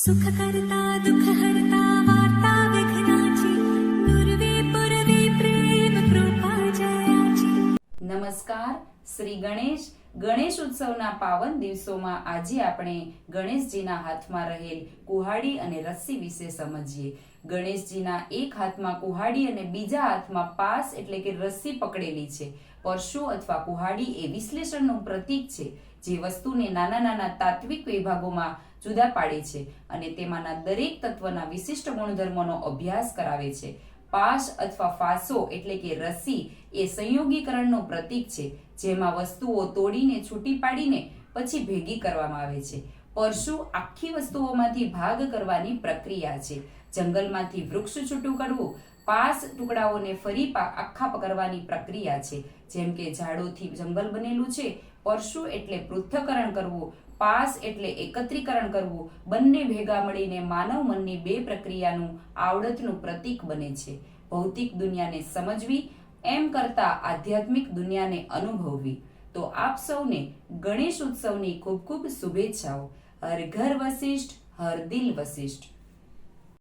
સુખ કરતા દુઃખ હરતા વાર્તા વિઘ્નાચી દુર્વે પુરવે પ્રેમ કૃપા જયાચી નમસ્કાર શ્રી ગણેશ ગણેશ ઉત્સવના પાવન દિવસોમાં આજે આપણે ગણેશજીના હાથમાં રહેલ કુહાડી અને રસ્સી વિશે સમજીએ. ગણેશજીના એક હાથમાં કુહાડી અને બીજા હાથમાં પાસ એટલે કે રસ્સી પકડેલી છે. પરશુ અથવા કુહાડી એ વિશ્લેષણનું પ્રતીક છે, જે વસ્તુને નાના નાના તાત્વિક વિભાગોમાં જુદા પાડે છે અને તેમાંના દરેક તત્વના વિશિષ્ટ ગુણધર્મોનો અભ્યાસ કરાવે છે. પાશ અથવા ફાસો એટલે કે રસી એ સંયોગીકરણનું પ્રતીક છે, જેમાં વસ્તુઓ તોડીને, છૂટી પાડીને પછી ભેગી કરવામાં આવે છે. પરશુ આખી વસ્તુઓમાંથી ભાગ કરવાની પ્રક્રિયા છે. જંગલમાંથી વૃક્ષ છૂટું કરવું, પાસ ટુકડાઓને ફરી આખા કરવાની પ્રક્રિયા છે. જેમ કે ઝાડોથી જંગલ બનેલું છે પરશુ એટલે પૃથ્થકરણ કરવું, પાસ એટલે એકત્રીકરણ કરવું. બંને ભેગા મળીને માનવ મનની બે પ્રક્રિયાનું આવડતનું પ્રતીક બને છે. ભૌતિક દુનિયાને સમજવી, એમ કરતા આધ્યાત્મિક દુનિયાને અનુભવવી. તો આપ સૌને ગણેશ ઉત્સવની ખૂબ ખૂબ શુભેચ્છાઓ. હર ઘર વશિષ્ઠ હર દિલ વશિષ્ઠ